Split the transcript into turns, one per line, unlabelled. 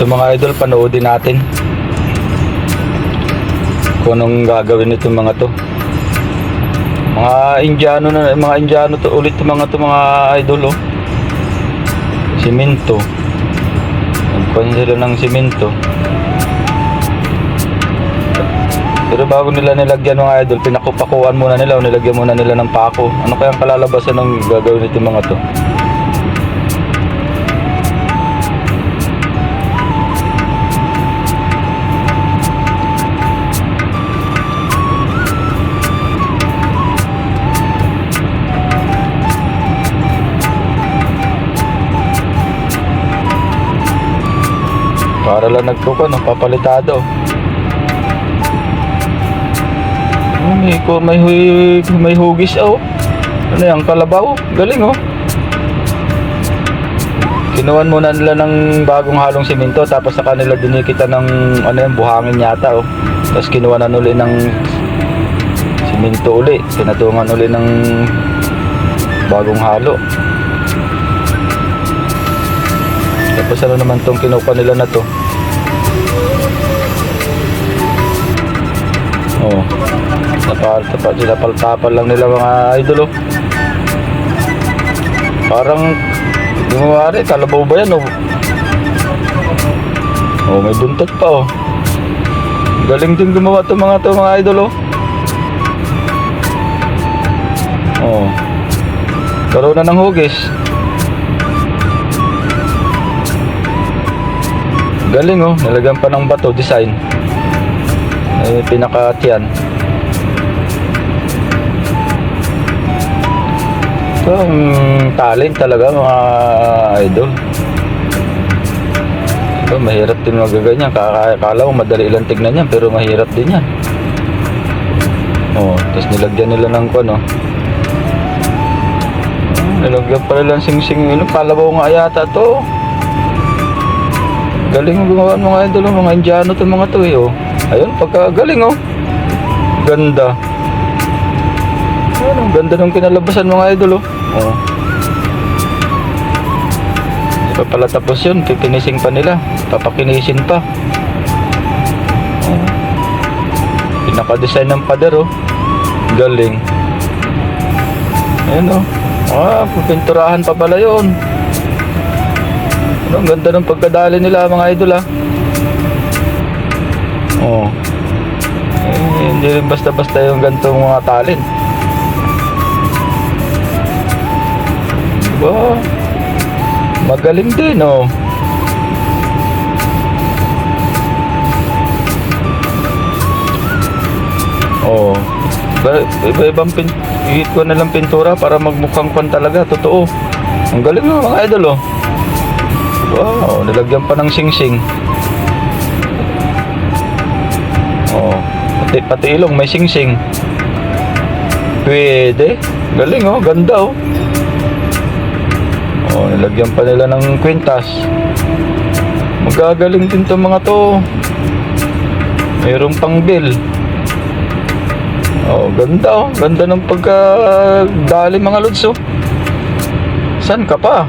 Ito mga idol, panoodin natin. Kung anong gagawin nito mga to. Mga Indiano na, mga Indiano to ulit mga to mga idol oh. Simento. Nagkuhan sila ng simento. Pero bago nila nilagyan mga idol, pinakupakuan muna nila o nilagyan muna nila ng pako. Ano kayang kalalabasan ng gagawin nito mga to? Para lang nagkuko, no? papalitado. Oh, may, may, may hugis, oh. Ano yan, kalabaw? Galing, oh. Kinuhan muna nila ng bagong halong simento tapos sa kanila dinikita ng ano yung buhangin yata oh. Tapos kinuha na uli ng simento uli. Pinatungan uli ng bagong halo. Tapos ano naman tong kinuha nila na to? Oh. Tapal, tapal, sinapal-tapal lang nila mga idol oh. Parang gumawa rin, kalabaw ba yan oh? Oh, may buntot pa oh. Galing din gumawa to mga to mga idol oh. Oh. Karoon na ng hugis. Galing oh, nilagyan pa ng bato design. Ay pinakatiyan. Ito ang talent talaga mga idol. Ito mahirap din magaganyan. Kaka- Akala mo madali lang tignan yan pero mahirap din yan. Oh, tapos nilagyan nila ng ano. Nilagyan pala lang sing-sing. Ano, kalabaw nga yata to. Galing gumawa mga idol, oh, mga Indiano to mga to eh, oh. Ayun, pagka galing, oh. Ganda. Ayun, ang ganda ng kinalabasan mga idol, oh. Oh. Pa pala tapos yun, pipinising pa nila. Papakinisin pa. Oh. Pinaka-design ng pader, oh. Galing. Ayun, oh. Ah, pupinturahan pa pala yun. Ang ganda ng pagkadali nila mga idol ah. Oo. Eh, hindi rin basta-basta yung gantong mga talent. Diba? Magaling din oh. Oh. Ba- Iba-ibang pin ihit ko na lang pintura para magmukhang pan talaga, totoo. Ang galing ng mga idol oh. Wow, nilagyan pa ng sing-sing. Oh, pati, pati ilong may sing-sing. Pwede. Galing oh, ganda oh. Oh, nilagyan pa nila ng kwintas. Magagaling din to mga to. Mayroong pang bill. Oh, ganda oh. Ganda ng pagka dali mga lods oh. San ka pa?